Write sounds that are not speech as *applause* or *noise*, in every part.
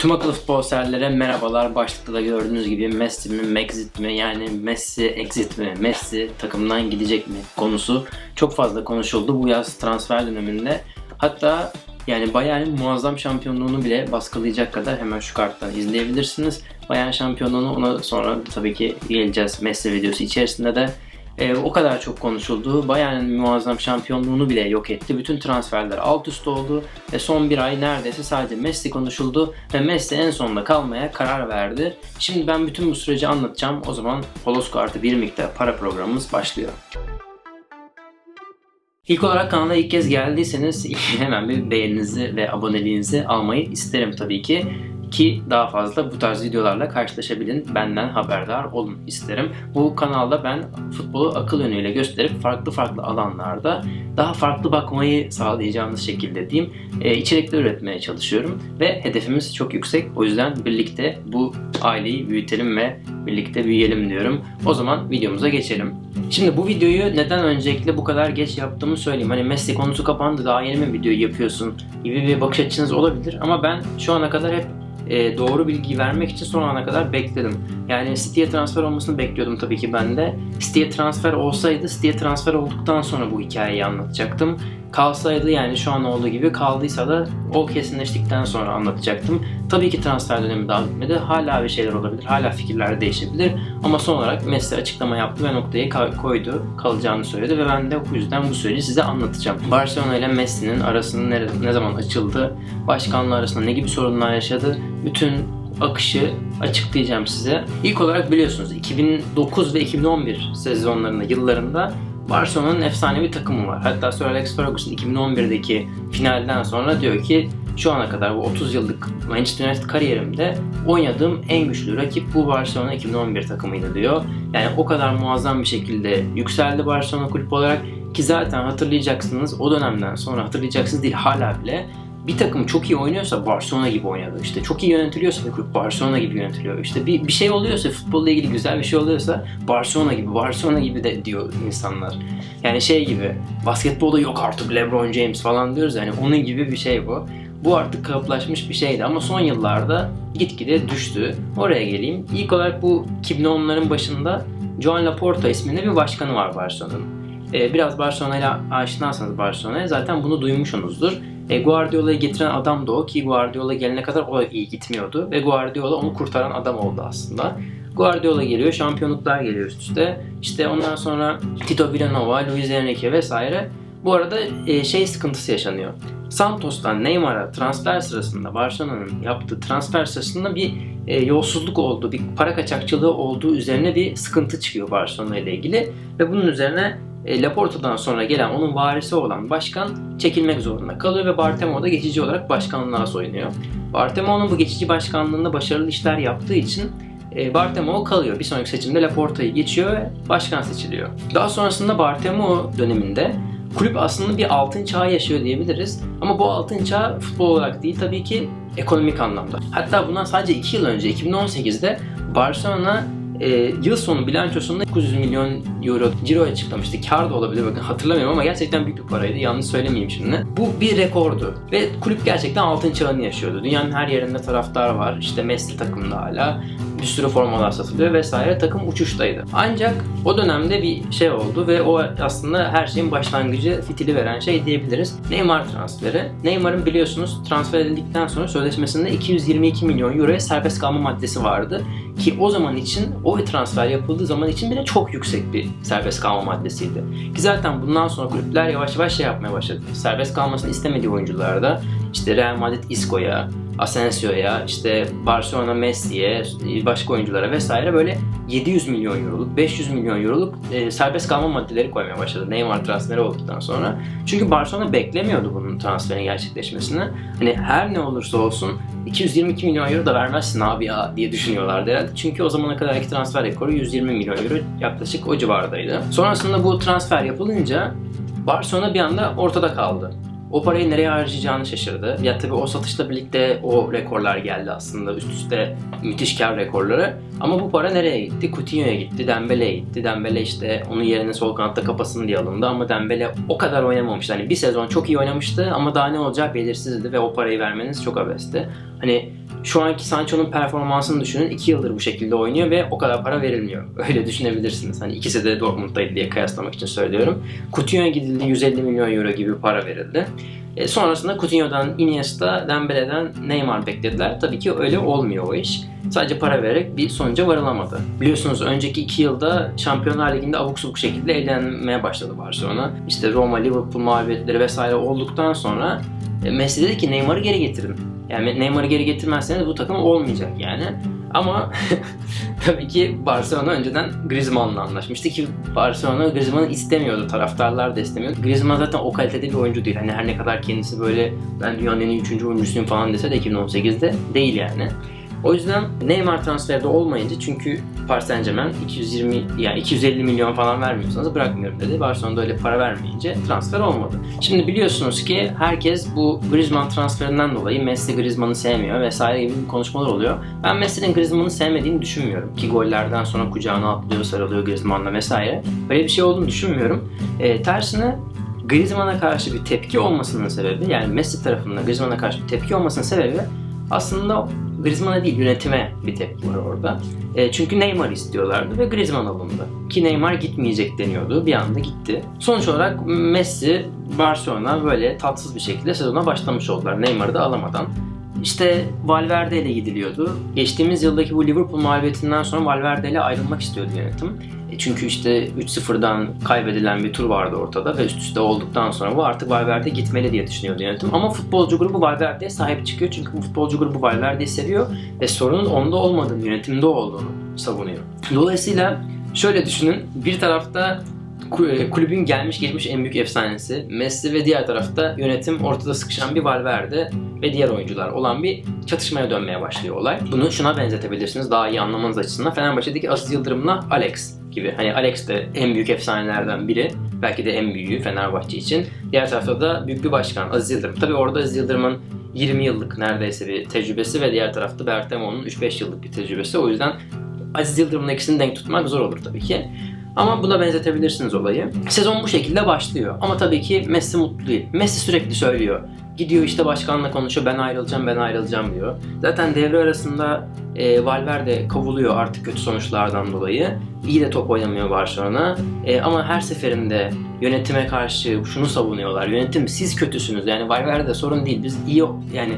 Tüm akıllı futbol merhabalar. Başlıkta da gördüğünüz gibi Messi mi, Maxit mi yani Messi exit mi, Messi takımdan gidecek mi konusu çok fazla konuşuldu bu yaz transfer döneminde. Hatta yani Bayern'in muazzam şampiyonluğunu bile baskılayacak kadar hemen şu karttan izleyebilirsiniz. Bayern şampiyonluğunu ona sonra tabii ki geleceğiz Messi videosu içerisinde de e, o kadar çok konuşuldu. Bayern'in muazzam şampiyonluğunu bile yok etti. Bütün transferler alt üst oldu ve son bir ay neredeyse sadece Messi konuşuldu ve Messi en sonunda kalmaya karar verdi. Şimdi ben bütün bu süreci anlatacağım. O zaman Holosko artı bir miktar para programımız başlıyor. İlk olarak kanala ilk kez geldiyseniz *laughs* hemen bir beğeninizi ve aboneliğinizi almayı isterim tabii ki ki daha fazla bu tarz videolarla karşılaşabilin, benden haberdar olun isterim. Bu kanalda ben futbolu akıl yönüyle gösterip farklı farklı alanlarda daha farklı bakmayı sağlayacağınız şekilde diyeyim e, içerikler üretmeye çalışıyorum ve hedefimiz çok yüksek. O yüzden birlikte bu aileyi büyütelim ve birlikte büyüyelim diyorum. O zaman videomuza geçelim. Şimdi bu videoyu neden öncelikle bu kadar geç yaptığımı söyleyeyim. Hani Messi konusu kapandı daha yeni mi video yapıyorsun gibi bir bakış açınız olabilir. Ama ben şu ana kadar hep e, doğru bilgiyi vermek için son ana kadar bekledim. Yani City'ye transfer olmasını bekliyordum tabii ki ben de. City'ye transfer olsaydı City'ye transfer olduktan sonra bu hikayeyi anlatacaktım kalsaydı yani şu an olduğu gibi kaldıysa da o kesinleştikten sonra anlatacaktım. Tabii ki transfer dönemi daha bitmedi. Hala bir şeyler olabilir. Hala fikirler değişebilir. Ama son olarak Messi açıklama yaptı ve noktayı koydu. Kalacağını söyledi ve ben de bu yüzden bu süreci size anlatacağım. Barcelona ile Messi'nin arasının ne, ne zaman açıldı? Başkanlığı arasında ne gibi sorunlar yaşadı? Bütün akışı açıklayacağım size. İlk olarak biliyorsunuz 2009 ve 2011 sezonlarında, yıllarında Barcelona'nın efsane bir takımı var. Hatta Sir Alex Ferguson 2011'deki finalden sonra diyor ki şu ana kadar bu 30 yıllık Manchester United kariyerimde oynadığım en güçlü rakip bu Barcelona 2011 takımıydı diyor. Yani o kadar muazzam bir şekilde yükseldi Barcelona kulüp olarak ki zaten hatırlayacaksınız o dönemden sonra hatırlayacaksınız değil hala bile bir takım çok iyi oynuyorsa Barcelona gibi oynadı. İşte çok iyi yönetiliyorsa bir kulüp Barcelona gibi yönetiliyor. İşte bir, bir şey oluyorsa futbolla ilgili güzel bir şey oluyorsa Barcelona gibi, Barcelona gibi de diyor insanlar. Yani şey gibi basketbolda yok artık LeBron James falan diyoruz yani onun gibi bir şey bu. Bu artık kalıplaşmış bir şeydi ama son yıllarda gitgide düştü. Oraya geleyim. İlk olarak bu 2010'ların başında Joan Laporta isminde bir başkanı var Barcelona'nın. Ee, biraz Barcelona ile aşinaysanız Barcelona'ya zaten bunu duymuşsunuzdur. E, Guardiola'yı getiren adam da o ki Guardiola gelene kadar o iyi gitmiyordu ve Guardiola onu kurtaran adam oldu aslında. Guardiola geliyor, şampiyonluklar geliyor üst üste. İşte ondan sonra Tito Villanova, Luis Enrique vesaire. Bu arada e, şey sıkıntısı yaşanıyor. Santos'tan Neymar'a transfer sırasında Barcelona'nın yaptığı transfer sırasında bir e, yolsuzluk oldu, bir para kaçakçılığı olduğu üzerine bir sıkıntı çıkıyor Barcelona ile ilgili ve bunun üzerine e, Laporta'dan sonra gelen onun varisi olan başkan çekilmek zorunda kalıyor ve Bartomeu da geçici olarak başkanlığa soyunuyor. Bartomeu'nun bu geçici başkanlığında başarılı işler yaptığı için e, Bartomeu kalıyor. Bir sonraki seçimde Laporta'yı geçiyor ve başkan seçiliyor. Daha sonrasında Bartomeu döneminde kulüp aslında bir altın çağı yaşıyor diyebiliriz. Ama bu altın çağı futbol olarak değil tabii ki ekonomik anlamda. Hatta bundan sadece 2 yıl önce 2018'de Barcelona e, yıl sonu bilançosunda 900 milyon euro ciro açıklamıştı. Kar da olabilir bakın hatırlamıyorum ama gerçekten büyük bir paraydı. Yanlış söylemeyeyim şimdi. Bu bir rekordu. Ve kulüp gerçekten altın çağını yaşıyordu. Dünyanın her yerinde taraftar var. İşte Messi takımda hala. Bir sürü formalar satılıyor vesaire. Takım uçuştaydı. Ancak o dönemde bir şey oldu ve o aslında her şeyin başlangıcı fitili veren şey diyebiliriz. Neymar transferi. Neymar'ın biliyorsunuz transfer edildikten sonra sözleşmesinde 222 milyon euroya serbest kalma maddesi vardı. Ki o zaman için o transfer yapıldığı zaman için bile çok yüksek bir serbest kalma maddesiydi. Ki zaten bundan sonra kulüpler yavaş yavaş şey yapmaya başladı. Serbest kalmasını istemediği oyuncularda işte Real Madrid Isco'ya, Asensio'ya, işte Barcelona Messi'ye, başka oyunculara vesaire böyle 700 milyon euroluk, 500 milyon euroluk e, serbest kalma maddeleri koymaya başladı Neymar transferi olduktan sonra. Çünkü Barcelona beklemiyordu bunun transferin gerçekleşmesini. Hani her ne olursa olsun 222 milyon euro da vermezsin abi ya diye düşünüyorlardı herhalde. Çünkü o zamana kadarki transfer rekoru 120 milyon euro yaklaşık o civardaydı. Sonrasında bu transfer yapılınca Barcelona bir anda ortada kaldı o parayı nereye harcayacağını şaşırdı. Ya tabii o satışla birlikte o rekorlar geldi aslında. Üst üste müthiş kar rekorları. Ama bu para nereye gitti? Coutinho'ya gitti, Dembele'ye gitti. Dembele işte onun yerine sol kanatta kapasın diye alındı ama Dembele o kadar oynamamıştı. Hani bir sezon çok iyi oynamıştı ama daha ne olacağı belirsizdi ve o parayı vermeniz çok abesti. Hani Şu anki Sancho'nun performansını düşünün. 2 yıldır bu şekilde oynuyor ve o kadar para verilmiyor. *laughs* Öyle düşünebilirsiniz. Hani ikisi de Dortmund'daydı diye kıyaslamak için söylüyorum. Coutinho'ya gidildi 150 milyon euro gibi para verildi. E, sonrasında Coutinho'dan, Iniesta, Dembele'den Neymar beklediler. Tabii ki öyle olmuyor o iş. Sadece para vererek bir sonuca varılamadı. Biliyorsunuz önceki iki yılda Şampiyonlar Ligi'nde abuk subuk şekilde eğlenmeye başladı Barcelona. İşte Roma, Liverpool mağlubiyetleri vesaire olduktan sonra e, Messi dedi ki Neymar'ı geri getirin. Yani Neymar'ı geri getirmezseniz bu takım olmayacak yani. Ama *laughs* tabii ki Barcelona önceden Griezmann'la anlaşmıştı ki Barcelona Griezmann'ı istemiyordu. Taraftarlar da istemiyordu. Griezmann zaten o kalitede bir oyuncu değil. Hani her ne kadar kendisi böyle ben dünyanın en iyi 3. oyuncusuyum falan dese de 2018'de değil yani. O yüzden Neymar transferi de olmayınca çünkü Paris Saint Germain 220 yani 250 milyon falan vermiyorsanız bırakmıyorum dedi. Barcelona'da öyle para vermeyince transfer olmadı. Şimdi biliyorsunuz ki herkes bu Griezmann transferinden dolayı Messi Griezmann'ı sevmiyor vesaire gibi konuşmalar oluyor. Ben Messi'nin Griezmann'ı sevmediğini düşünmüyorum. Ki gollerden sonra kucağına atlıyor, sarılıyor Griezmann'la vesaire. Böyle bir şey olduğunu düşünmüyorum. E, tersine Griezmann'a karşı bir tepki olmasının sebebi yani Messi tarafından Griezmann'a karşı bir tepki olmasının sebebi aslında Griezmann'a değil yönetime bir tepki var orada. E, çünkü Neymar istiyorlardı ve Griezmann alındı. Ki Neymar gitmeyecek deniyordu. Bir anda gitti. Sonuç olarak Messi, Barcelona böyle tatsız bir şekilde sezona başlamış oldular. Neymar'ı da alamadan. İşte Valverde ile gidiliyordu. Geçtiğimiz yıldaki bu Liverpool mağlubiyetinden sonra Valverde ile ayrılmak istiyordu yönetim. E, çünkü işte 3-0'dan kaybedilen bir tur vardı ortada ve üst üste olduktan sonra bu artık Valverde gitmeli diye düşünüyordu yönetim. Ama futbolcu grubu Valverde'ye sahip çıkıyor çünkü bu futbolcu grubu Valverde'yi seviyor ve sorunun onda olmadığını, yönetimde olduğunu savunuyor. Dolayısıyla şöyle düşünün, bir tarafta kulübün gelmiş geçmiş en büyük efsanesi Messi ve diğer tarafta yönetim ortada sıkışan bir Valverde ve diğer oyuncular olan bir çatışmaya dönmeye başlıyor olay. Bunu şuna benzetebilirsiniz daha iyi anlamanız açısından. Fenerbahçe'deki Aziz Yıldırım'la Alex gibi. Hani Alex de en büyük efsanelerden biri. Belki de en büyüğü Fenerbahçe için. Diğer tarafta da büyük bir başkan Aziz Yıldırım. Tabi orada Aziz Yıldırım'ın 20 yıllık neredeyse bir tecrübesi ve diğer tarafta Bertemo'nun 3-5 yıllık bir tecrübesi. O yüzden Aziz Yıldırım'ın ikisini denk tutmak zor olur tabii ki. Ama buna benzetebilirsiniz olayı. Sezon bu şekilde başlıyor. Ama tabii ki Messi mutlu değil. Messi sürekli söylüyor. Gidiyor işte başkanla konuşuyor ben ayrılacağım ben ayrılacağım diyor. Zaten devre arasında e, Valverde kovuluyor artık kötü sonuçlardan dolayı. İyi de top oynamıyor Barcelona. E, ama her seferinde yönetime karşı şunu savunuyorlar. Yönetim siz kötüsünüz yani Valverde sorun değil biz iyi yani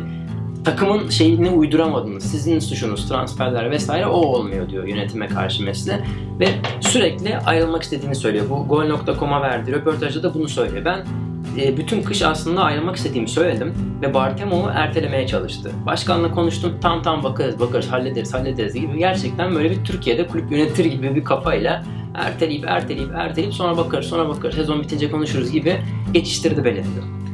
takımın şeyini uyduramadınız. Sizin suçunuz, transferler vesaire o olmuyor diyor yönetime karşı Messi. Ve sürekli ayrılmak istediğini söylüyor. Bu Gol.com'a verdiği röportajda da bunu söylüyor. Ben e, bütün kış aslında ayrılmak istediğimi söyledim ve Bartemov'u ertelemeye çalıştı. Başkanla konuştum, tam tam bakarız, bakarız, hallederiz, hallederiz gibi gerçekten böyle bir Türkiye'de kulüp yönetir gibi bir kafayla erteleyip erteleyip erteleyip sonra bakarız, sonra bakarız, sezon bitince konuşuruz gibi geçiştirdi beni.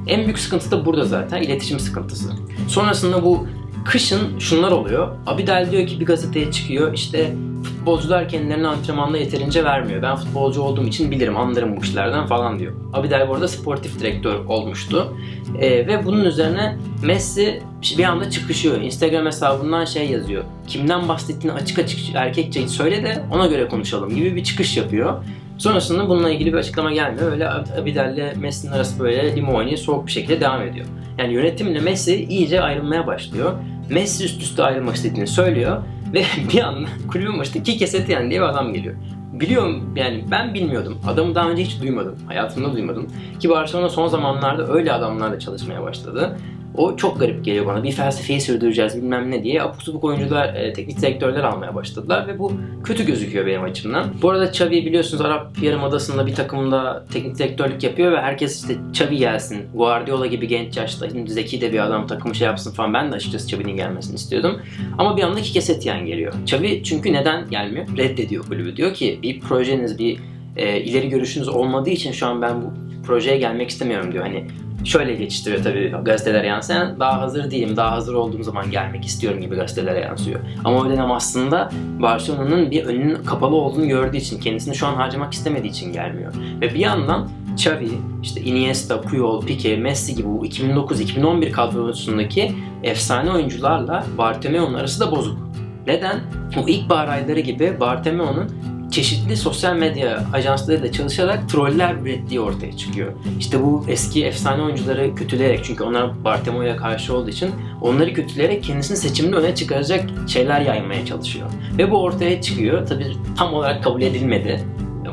En büyük sıkıntı da burada zaten iletişim sıkıntısı. Sonrasında bu kışın şunlar oluyor. Abidal diyor ki bir gazeteye çıkıyor işte futbolcular kendilerine antrenmanda yeterince vermiyor. Ben futbolcu olduğum için bilirim, anlarım bu işlerden falan diyor. Abidal bu arada sportif direktör olmuştu. Ee, ve bunun üzerine Messi bir anda çıkışıyor. Instagram hesabından şey yazıyor. Kimden bahsettiğini açık açık erkekçe söyle de ona göre konuşalım gibi bir çıkış yapıyor. Sonrasında bununla ilgili bir açıklama gelmiyor. Öyle Abidal'le Messi'nin arası böyle limoni soğuk bir şekilde devam ediyor. Yani yönetimle Messi iyice ayrılmaya başlıyor. Messi üst üste ayrılmak istediğini söylüyor *laughs* ve bir anda kulübün başında Kike Setien diye bir adam geliyor. Biliyorum yani ben bilmiyordum. Adamı daha önce hiç duymadım. Hayatımda duymadım. Ki Barcelona son zamanlarda öyle adamlarla çalışmaya başladı. O çok garip geliyor bana. Bir felsefeyi sürdüreceğiz bilmem ne diye apuk sabuk oyuncular, e, teknik direktörler almaya başladılar ve bu kötü gözüküyor benim açımdan. Bu arada Xavi biliyorsunuz Arap Yarımadası'nda bir takımda teknik direktörlük yapıyor ve herkes işte Xavi gelsin, Guardiola gibi genç yaşta, şimdi zeki de bir adam takımı şey yapsın falan. Ben de açıkçası Xavi'nin gelmesini istiyordum. Ama bir anda Kike Setien geliyor. Xavi çünkü neden gelmiyor? Reddediyor kulübü. Diyor ki bir projeniz, bir e, ileri görüşünüz olmadığı için şu an ben bu projeye gelmek istemiyorum diyor. Hani şöyle geçiştiriyor tabii gazetelere yansıyan. Daha hazır değilim, daha hazır olduğum zaman gelmek istiyorum gibi gazetelere yansıyor. Ama o dönem aslında Barcelona'nın bir önünün kapalı olduğunu gördüğü için, kendisini şu an harcamak istemediği için gelmiyor. Ve bir yandan Xavi, işte Iniesta, Puyol, Pique, Messi gibi bu 2009-2011 kadrosundaki efsane oyuncularla Bartomeu'nun arası da bozuk. Neden? O ilkbahar ayları gibi Bartomeu'nun çeşitli sosyal medya ajanslarıyla çalışarak troller ürettiği ortaya çıkıyor. İşte bu eski efsane oyuncuları kötüleyerek çünkü onlar Bartemo'ya karşı olduğu için onları kötüleyerek kendisini seçimde öne çıkaracak şeyler yaymaya çalışıyor. Ve bu ortaya çıkıyor. Tabi tam olarak kabul edilmedi.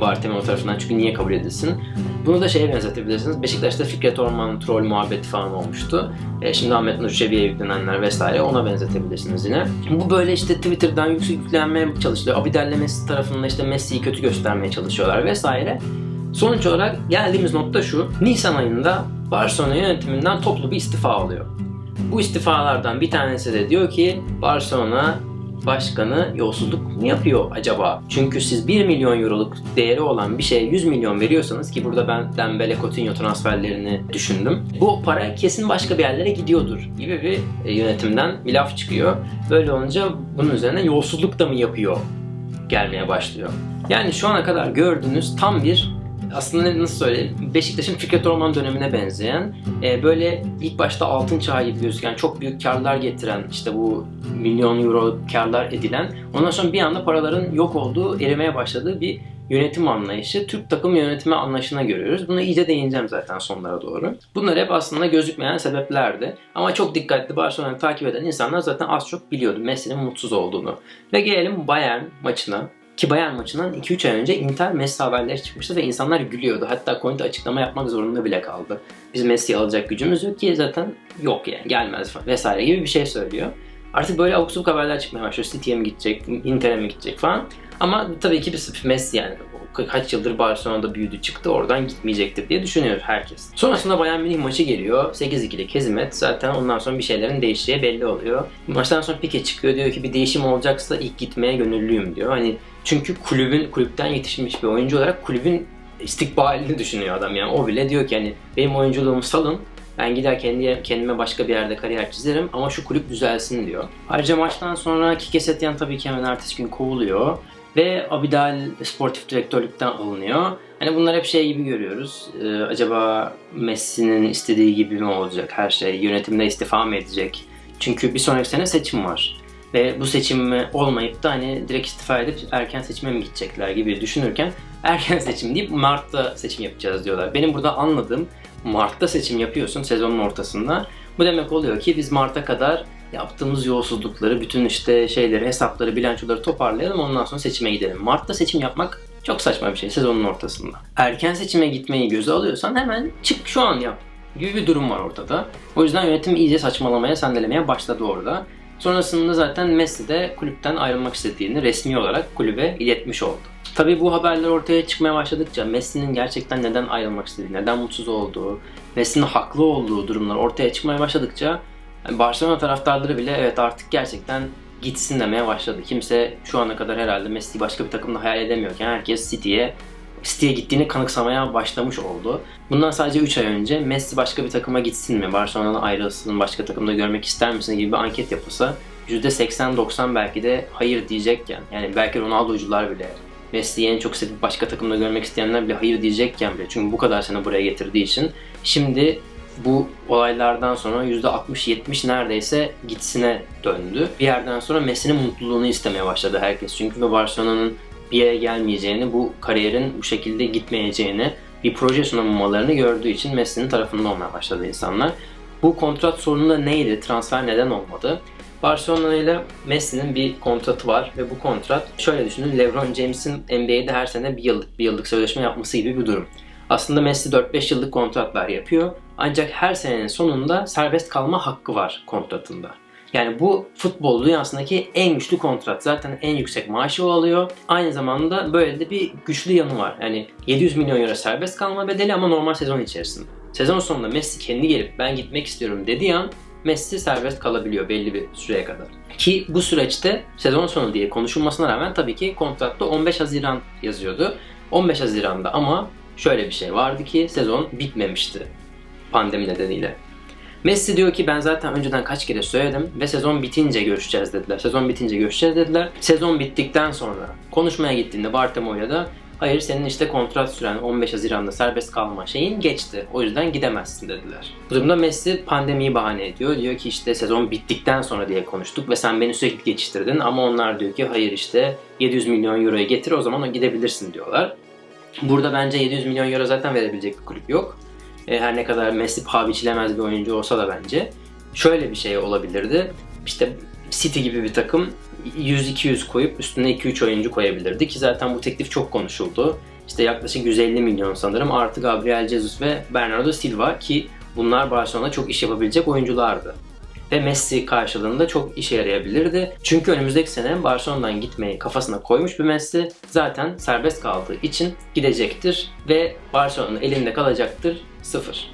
Bartemo tarafından çünkü niye kabul edilsin? Bunu da şeye benzetebilirsiniz. Beşiktaş'ta Fikret Orman troll muhabbeti falan olmuştu. E, şimdi Ahmet Nur Çebi'ye yüklenenler vesaire ona benzetebilirsiniz yine. Bu böyle işte Twitter'dan yüksek yüklenmeye çalışılıyor. Abidal Messi tarafından işte Messi'yi kötü göstermeye çalışıyorlar vesaire. Sonuç olarak geldiğimiz nokta şu. Nisan ayında Barcelona yönetiminden toplu bir istifa alıyor. Bu istifalardan bir tanesi de diyor ki Barcelona başkanı yolsuzluk mu yapıyor acaba? Çünkü siz 1 milyon euroluk değeri olan bir şeye 100 milyon veriyorsanız ki burada ben Dembele Coutinho transferlerini düşündüm. Bu para kesin başka bir yerlere gidiyordur gibi bir e, yönetimden bir laf çıkıyor. Böyle olunca bunun üzerine yolsuzluk da mı yapıyor gelmeye başlıyor. Yani şu ana kadar gördüğünüz tam bir aslında nasıl söyleyeyim Beşiktaş'ın Fikret Orman dönemine benzeyen e, böyle ilk başta altın çağı gibi gözüken çok büyük karlar getiren işte bu milyon euro karlar edilen ondan sonra bir anda paraların yok olduğu erimeye başladığı bir yönetim anlayışı Türk takım yönetimi anlayışına görüyoruz. Buna iyice değineceğim zaten sonlara doğru. Bunlar hep aslında gözükmeyen sebeplerdi. Ama çok dikkatli Barcelona'yı takip eden insanlar zaten az çok biliyordu Messi'nin mutsuz olduğunu. Ve gelelim Bayern maçına. Ki Bayern maçından 2-3 ay önce Inter Messi haberleri çıkmıştı ve insanlar gülüyordu. Hatta Conte açıklama yapmak zorunda bile kaldı. Biz Messi'yi alacak gücümüz yok ki zaten yok yani gelmez falan vesaire gibi bir şey söylüyor. Artık böyle abuk sabuk haberler çıkmaya başlıyor. City'ye mi gidecek, Inter'e mi gidecek falan. Ama tabii ki bir Messi yani kaç yıldır Barcelona'da büyüdü çıktı oradan gitmeyecektir diye düşünüyor herkes. Sonrasında Bayern Münih maçı geliyor. 8-2'lik hezimet. Zaten ondan sonra bir şeylerin değişeceği belli oluyor. Maçtan sonra Pique çıkıyor diyor ki bir değişim olacaksa ilk gitmeye gönüllüyüm diyor. Hani çünkü kulübün kulüpten yetişmiş bir oyuncu olarak kulübün istikbalini düşünüyor adam yani. O bile diyor ki hani benim oyunculuğumu salın ben gider kendi, kendime başka bir yerde kariyer çizerim ama şu kulüp düzelsin diyor. Ayrıca maçtan sonra Kike Setien tabii ki hemen ertesi gün kovuluyor ve Abidal sportif direktörlükten alınıyor. Hani bunlar hep şey gibi görüyoruz. Ee, acaba Messi'nin istediği gibi mi olacak her şey? Yönetimde istifa mı edecek? Çünkü bir sonraki sene seçim var. Ve bu seçim olmayıp da hani direkt istifa edip erken seçime mi gidecekler gibi düşünürken erken seçim deyip Mart'ta seçim yapacağız diyorlar. Benim burada anladığım Mart'ta seçim yapıyorsun sezonun ortasında. Bu demek oluyor ki biz Mart'a kadar yaptığımız yolsuzlukları, bütün işte şeyleri, hesapları, bilançoları toparlayalım ondan sonra seçime gidelim. Mart'ta seçim yapmak çok saçma bir şey sezonun ortasında. Erken seçime gitmeyi göze alıyorsan hemen çık şu an yap gibi bir durum var ortada. O yüzden yönetim iyice saçmalamaya, sendelemeye başladı orada. Sonrasında zaten Messi de kulüpten ayrılmak istediğini resmi olarak kulübe iletmiş oldu. Tabii bu haberler ortaya çıkmaya başladıkça Messi'nin gerçekten neden ayrılmak istediği, neden mutsuz olduğu, Messi'nin haklı olduğu durumlar ortaya çıkmaya başladıkça Barcelona taraftarları bile evet artık gerçekten gitsin demeye başladı. Kimse şu ana kadar herhalde Messi'yi başka bir takımda hayal edemiyorken herkes City'ye City'ye gittiğini kanıksamaya başlamış oldu. Bundan sadece 3 ay önce Messi başka bir takıma gitsin mi, Barcelona'dan ayrılsın, başka takımda görmek ister misin gibi bir anket yapılsa %80-90 belki de hayır diyecekken yani belki Ronaldo'cular bile Messi'yi en çok sevip başka takımda görmek isteyenler bile hayır diyecekken bile çünkü bu kadar sene buraya getirdiği için şimdi bu olaylardan sonra %60-70 neredeyse gitsine döndü. Bir yerden sonra Messi'nin mutluluğunu istemeye başladı herkes. Çünkü Barcelona'nın bir yere gelmeyeceğini, bu kariyerin bu şekilde gitmeyeceğini, bir proje sunamamalarını gördüğü için Messi'nin tarafında olmaya başladı insanlar. Bu kontrat sorunu da neydi? Transfer neden olmadı? Barcelona ile Messi'nin bir kontratı var ve bu kontrat şöyle düşünün LeBron James'in NBA'de her sene bir yıllık bir yıllık sözleşme yapması gibi bir durum. Aslında Messi 4-5 yıllık kontratlar yapıyor ancak her senenin sonunda serbest kalma hakkı var kontratında. Yani bu futbol dünyasındaki en güçlü kontrat. Zaten en yüksek maaşı o alıyor. Aynı zamanda böyle de bir güçlü yanı var. Yani 700 milyon euro serbest kalma bedeli ama normal sezon içerisinde. Sezon sonunda Messi kendi gelip ben gitmek istiyorum dediği an Messi serbest kalabiliyor belli bir süreye kadar. Ki bu süreçte sezon sonu diye konuşulmasına rağmen tabii ki kontratta 15 Haziran yazıyordu. 15 Haziran'da ama şöyle bir şey vardı ki sezon bitmemişti pandemi nedeniyle. Messi diyor ki ben zaten önceden kaç kere söyledim ve sezon bitince görüşeceğiz dediler. Sezon bitince görüşeceğiz dediler. Sezon bittikten sonra konuşmaya gittiğinde Bartemo'ya da hayır senin işte kontrat süren 15 Haziran'da serbest kalma şeyin geçti. O yüzden gidemezsin dediler. Bu durumda Messi pandemiyi bahane ediyor. Diyor ki işte sezon bittikten sonra diye konuştuk ve sen beni sürekli geçiştirdin ama onlar diyor ki hayır işte 700 milyon euroyu getir o zaman o gidebilirsin diyorlar. Burada bence 700 milyon euro zaten verebilecek bir kulüp yok. E, her ne kadar Messi paha biçilemez bir oyuncu olsa da bence. Şöyle bir şey olabilirdi. İşte City gibi bir takım 100-200 koyup üstüne 2-3 oyuncu koyabilirdi ki zaten bu teklif çok konuşuldu. İşte yaklaşık 150 milyon sanırım artı Gabriel Jesus ve Bernardo Silva ki bunlar Barcelona'da çok iş yapabilecek oyunculardı. Ve Messi karşılığında çok işe yarayabilirdi. Çünkü önümüzdeki sene Barcelona'dan gitmeyi kafasına koymuş bir Messi zaten serbest kaldığı için gidecektir ve Barcelona'nın elinde kalacaktır sıfır.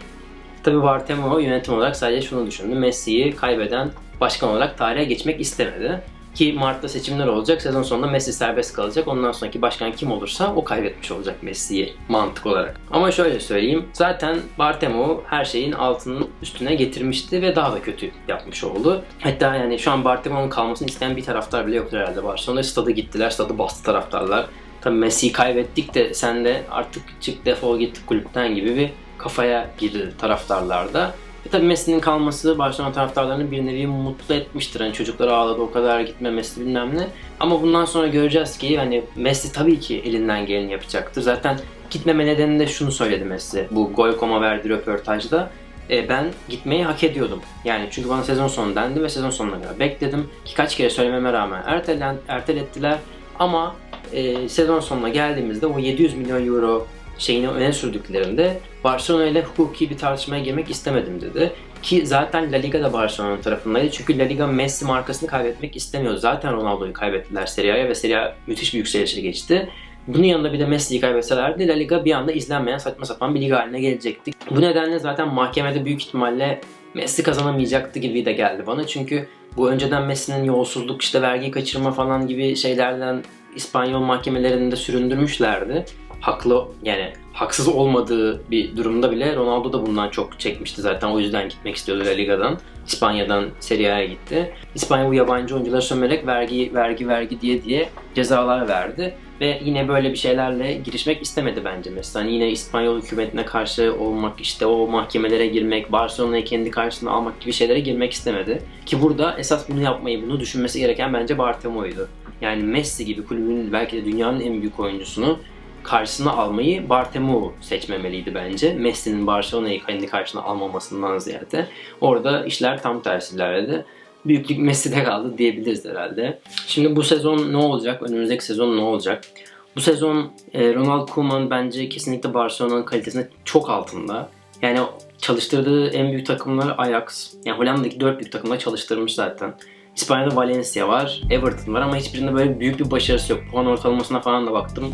Tabi Bartomeu yönetim olarak sadece şunu düşündü. Messi'yi kaybeden başkan olarak tarihe geçmek istemedi. Ki Mart'ta seçimler olacak. Sezon sonunda Messi serbest kalacak. Ondan sonraki başkan kim olursa o kaybetmiş olacak Messi'yi mantık olarak. Ama şöyle söyleyeyim. Zaten Bartomeu her şeyin altının üstüne getirmişti ve daha da kötü yapmış oldu. Hatta yani şu an Bartomeu'nun kalmasını isteyen bir taraftar bile yoktur herhalde Barcelona'da. Stadı gittiler. Stadı bastı taraftarlar. Tabii Messi'yi kaybettik de sen de artık çık defol git kulüpten gibi bir kafaya girdi taraftarlarda. E tabii Messi'nin kalması Barcelona taraftarlarını bir nevi mutlu etmiştir. Hani çocuklar ağladı o kadar gitmemesi bilmem ne. Ama bundan sonra göreceğiz ki hani Messi tabii ki elinden geleni yapacaktır. Zaten gitmeme nedeni de şunu söyledi Messi. Bu Goy.com'a verdiği röportajda. E, ben gitmeyi hak ediyordum. Yani çünkü bana sezon sonu dendi ve sezon sonuna kadar bekledim. Ki kaç kere söylememe rağmen ertelen, ertelettiler. Ama e, sezon sonuna geldiğimizde o 700 milyon euro şeyini öne sürdüklerinde Barcelona ile hukuki bir tartışmaya girmek istemedim dedi. Ki zaten La Liga da Barcelona'nın tarafındaydı. Çünkü La Liga Messi markasını kaybetmek istemiyor. Zaten Ronaldo'yu kaybettiler Serie A'ya ve Serie A müthiş bir yükselişe geçti. Bunun yanında bir de Messi'yi kaybetselerdi La Liga bir anda izlenmeyen saçma sapan bir lig haline gelecekti. Bu nedenle zaten mahkemede büyük ihtimalle Messi kazanamayacaktı gibi de geldi bana. Çünkü bu önceden Messi'nin yolsuzluk, işte vergi kaçırma falan gibi şeylerden İspanyol mahkemelerinde süründürmüşlerdi. Haklı yani haksız olmadığı bir durumda bile Ronaldo da bundan çok çekmişti zaten. O yüzden gitmek istiyordu La Liga'dan. İspanya'dan Serie A'ya gitti. İspanya bu yabancı oyuncuları sömerek vergi vergi vergi diye diye cezalar verdi. Ve yine böyle bir şeylerle girişmek istemedi bence mesela. Hani yine İspanyol hükümetine karşı olmak, işte o mahkemelere girmek, Barcelona'yı kendi karşısına almak gibi şeylere girmek istemedi. Ki burada esas bunu yapmayı, bunu düşünmesi gereken bence Bartomeu'ydu. Yani Messi gibi kulübün belki de dünyanın en büyük oyuncusunu karşısına almayı Bartomeu seçmemeliydi bence. Messi'nin Barcelona'yı kendi karşısına almamasından ziyade. Orada işler tam tersi ilerledi. Büyüklük Messi'de kaldı diyebiliriz herhalde. Şimdi bu sezon ne olacak? Önümüzdeki sezon ne olacak? Bu sezon e, Ronald Koeman bence kesinlikle Barcelona'nın kalitesine çok altında. Yani çalıştırdığı en büyük takımlar Ajax. Yani Hollanda'daki dört büyük takımla çalıştırmış zaten. İspanya'da Valencia var, Everton var ama hiçbirinde böyle büyük bir başarısı yok. Puan ortalamasına falan da baktım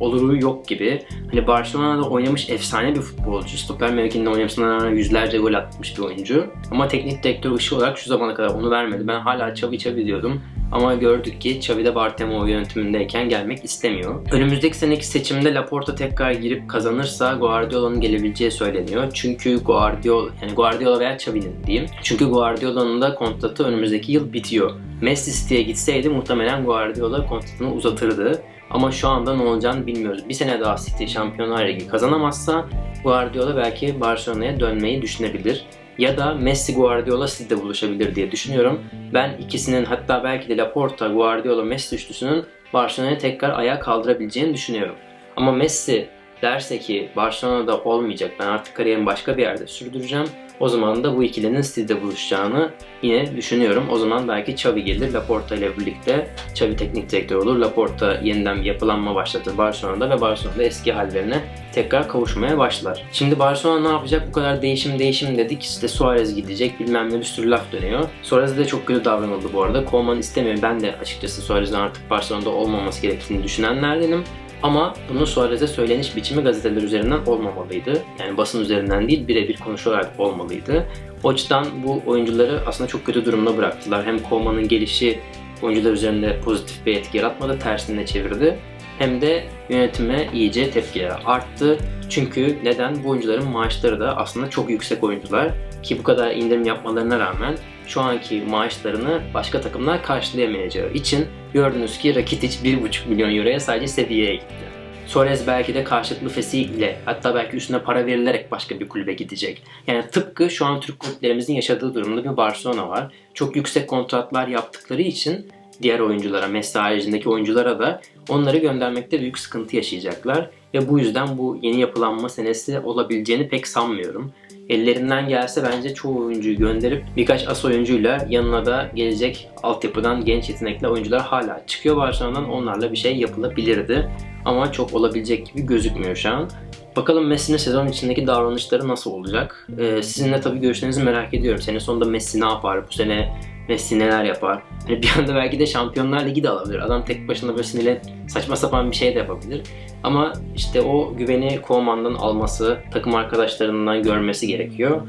oluru yok gibi. Hani Barcelona'da oynamış efsane bir futbolcu. Stoper mevkinde oynamasına yüzlerce gol atmış bir oyuncu. Ama teknik direktör ışığı olarak şu zamana kadar onu vermedi. Ben hala Xavi Xavi diyordum. Ama gördük ki Xavi de Bartomeu yönetimindeyken gelmek istemiyor. Önümüzdeki seneki seçimde Laporta tekrar girip kazanırsa Guardiola'nın gelebileceği söyleniyor. Çünkü Guardiola, yani Guardiola veya Xavi'nin diyeyim. Çünkü Guardiola'nın da kontratı önümüzdeki yıl bitiyor. Messi City'ye gitseydi muhtemelen Guardiola kontratını uzatırdı. Ama şu anda ne olacağını bilmiyoruz. Bir sene daha City Şampiyonlar Ligi kazanamazsa Guardiola belki Barcelona'ya dönmeyi düşünebilir. Ya da Messi Guardiola City'de buluşabilir diye düşünüyorum. Ben ikisinin hatta belki de Laporta, Guardiola, Messi üçlüsünün Barcelona'ya tekrar ayağa kaldırabileceğini düşünüyorum. Ama Messi derse ki Barcelona'da olmayacak ben artık kariyerimi başka bir yerde sürdüreceğim o zaman da bu ikilinin City'de buluşacağını yine düşünüyorum. O zaman belki Xavi gelir Laporta ile birlikte. Xavi teknik direktör olur. Laporta yeniden bir yapılanma başlatır Barcelona'da ve Barcelona'da eski hallerine tekrar kavuşmaya başlar. Şimdi Barcelona ne yapacak? Bu kadar değişim değişim dedik. İşte Suarez gidecek bilmem ne bir sürü laf dönüyor. Suarez de çok kötü davranıldı bu arada. Koeman istemiyor. Ben de açıkçası Suarez'in artık Barcelona'da olmaması gerektiğini düşünenlerdenim. Ama bunu Suarez'e söyleniş biçimi gazeteler üzerinden olmamalıydı. Yani basın üzerinden değil birebir konuşularak olmalıydı. O açıdan bu oyuncuları aslında çok kötü durumda bıraktılar. Hem Koeman'ın gelişi oyuncular üzerinde pozitif bir etki yaratmadı, tersine çevirdi. Hem de yönetime iyice tepkiler arttı. Çünkü neden? Bu oyuncuların maaşları da aslında çok yüksek oyuncular. Ki bu kadar indirim yapmalarına rağmen şu anki maaşlarını başka takımlar karşılayamayacağı için gördünüz ki Rakitic 1,5 milyon euroya sadece Sevilla'ya gitti. Suarez belki de karşılıklı fesiyle hatta belki üstüne para verilerek başka bir kulübe gidecek. Yani tıpkı şu an Türk kulüplerimizin yaşadığı durumda bir Barcelona var. Çok yüksek kontratlar yaptıkları için diğer oyunculara, Messi oyunculara da onları göndermekte büyük sıkıntı yaşayacaklar. Ve bu yüzden bu yeni yapılanma senesi olabileceğini pek sanmıyorum. Ellerinden gelse bence çoğu oyuncuyu gönderip birkaç as oyuncuyla yanına da gelecek altyapıdan genç yetenekli oyuncular hala çıkıyor Barcelona'dan onlarla bir şey yapılabilirdi. Ama çok olabilecek gibi gözükmüyor şu an. Bakalım Messi'nin sezon içindeki davranışları nasıl olacak? Ee, sizin de tabii görüşlerinizi merak ediyorum. Sene sonunda Messi ne yapar? Bu sene Messi neler yapar? Hani bir anda belki de Şampiyonlar Ligi de alabilir. Adam tek başına böyle sinirle saçma sapan bir şey de yapabilir. Ama işte o güveni Koeman'dan alması, takım arkadaşlarından görmesi gerekiyor.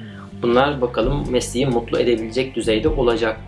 Bunlar bakalım Messi'yi mutlu edebilecek düzeyde olacak?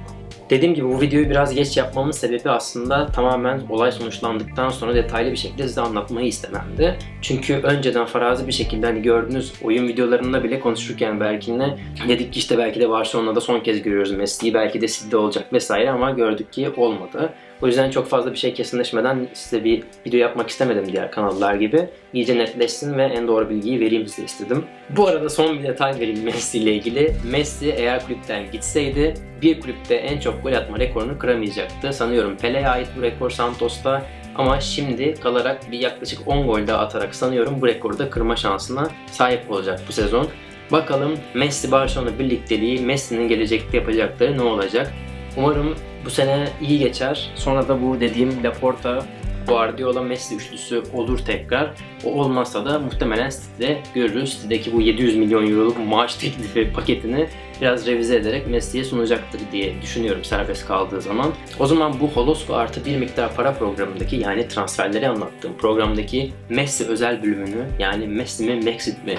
Dediğim gibi bu videoyu biraz geç yapmamın sebebi aslında tamamen olay sonuçlandıktan sonra detaylı bir şekilde size anlatmayı istememdi. Çünkü önceden farazi bir şekilde hani gördüğünüz oyun videolarında bile konuşurken Berkin'le dedik ki işte belki de Barcelona'da son kez görüyoruz Messi'yi belki de City'de olacak vesaire ama gördük ki olmadı. O yüzden çok fazla bir şey kesinleşmeden size bir video yapmak istemedim diğer kanallar gibi. İyice netleşsin ve en doğru bilgiyi vereyim size istedim. Bu arada son bir detay vereyim *laughs* Messi ile ilgili. Messi eğer kulüpten gitseydi bir kulüpte en çok gol atma rekorunu kıramayacaktı. Sanıyorum Pele'ye ait bu rekor Santos'ta ama şimdi kalarak bir yaklaşık 10 gol daha atarak sanıyorum bu rekoru da kırma şansına sahip olacak bu sezon. Bakalım Messi Barcelona birlikteliği Messi'nin gelecekte yapacakları ne olacak? Umarım bu sene iyi geçer. Sonra da bu dediğim Laporta Guardiola Messi üçlüsü olur tekrar. O olmazsa da muhtemelen City'de görürüz. City'deki bu 700 milyon euroluk maaş teklifi paketini biraz revize ederek Messi'ye sunacaktır diye düşünüyorum serbest kaldığı zaman. O zaman bu Holosko artı bir miktar para programındaki yani transferleri anlattığım programdaki Messi özel bölümünü yani Messi mi Mexit mi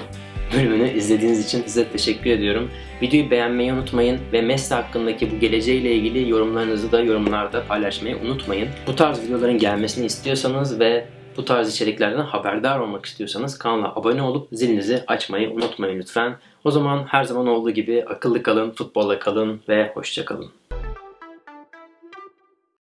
bölümünü izlediğiniz için size teşekkür ediyorum. Videoyu beğenmeyi unutmayın ve Messi hakkındaki bu geleceğiyle ilgili yorumlarınızı da yorumlarda paylaşmayı unutmayın. Bu tarz videoların gelmesini istiyorsanız ve bu tarz içeriklerden haberdar olmak istiyorsanız kanala abone olup zilinizi açmayı unutmayın lütfen. O zaman her zaman olduğu gibi akıllı kalın, futbolla kalın ve hoşça kalın.